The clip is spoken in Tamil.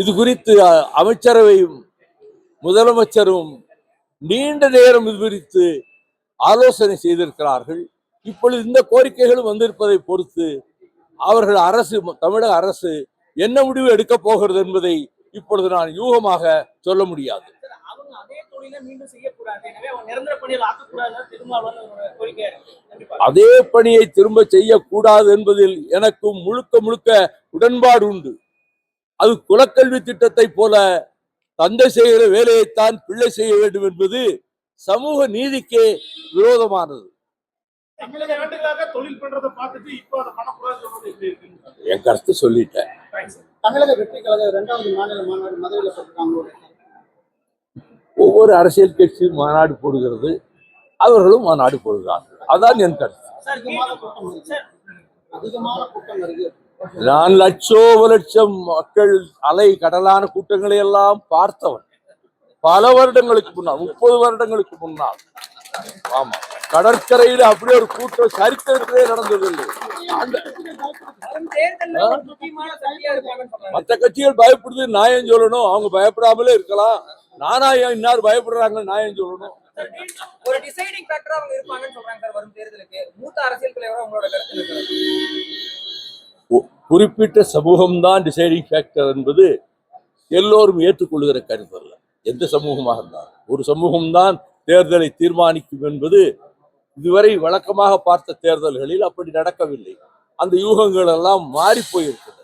இது குறித்து அமைச்சரவையும் முதலமைச்சரும் நீண்ட நேரம் இது குறித்து ஆலோசனை செய்திருக்கிறார்கள். இப்பொழுது இந்த கோரிக்கைகளும் வந்திருப்பதை பொறுத்து அவர்கள் அரசு தமிழக அரசு என்ன முடிவு எடுக்க போகிறது என்பதை இப்பொழுது நான் யூகமாக சொல்ல முடியாது. அதே பணியை திரும்ப செய்யக்கூடாது என்பதில் எனக்கும் முழுக்க முழுக்க உடன்பாடு உண்டு. அது குலக்கல்வி திட்டத்தை போல தந்தை செய்கிற வேலையைத்தான் பிள்ளை செய்ய வேண்டும் என்பது சமூக நீதிக்கே விரோதமானது. தமிழக ஆண்டுகளாக தொழில் பண்றதை பார்த்துட்டு இப்போ அதை பண்ணக்கூடாதுன்னு சொல்றது எப்படி இருக்கு என் கருத்து சொல்லிட்டேன். ஒவ்வொரு அரசியல் கட்சியும் மாநாடு போடுகிறது அவர்களும் மாநாடு போடுகிறார்கள். அதான் என் கருத்து. சார் அதிகமான கூட்டம் வருது. நான் லட்சோப லட்சம் மக்கள் அலை கடலான கூட்டங்களை எல்லாம் பார்த்தவன். பல வருடங்களுக்கு முன்னால் முப்பது வருடங்களுக்கு முன்னால். ஆமா. கடற்கரையில் அப்படியே ஒரு கூட்டம் சரித்திரத்திலே நடந்ததில்லை. மற்ற கட்சிகள் பயப்படுது நியாயம் சொல்லணும்? அவங்க பயப்படாமலே இருக்கலாம். நானா ஏன் இன்னார் பயப்படுறாங்க நியாயம் சொல்லணும்? ஒரு டிசைடிங் ஃபேக்டரா அவங்க இருப்பாங்கன்னு சொல்றாங்க சார் வரும் தேர்தலுக்கு. மூத்த அரசியல் தலைவரா உங்களோட கருத்து குறிப்பிட்ட சமூகம்தான் டிசைடிங் ஃபேக்டர் என்பது எல்லோரும் ஏற்றுக்கொள்கிற கருத்து அல்ல. எந்த சமூகமாக இருந்தாலும். ஒரு சமூகம்தான் தேர்தலை தீர்மானிக்கும் என்பது இதுவரை வழக்கமாக பார்த்த தேர்தல்களில் அப்படி நடக்கவில்லை. அந்த யூகங்கள் எல்லாம் மாறி போயிருக்கிறது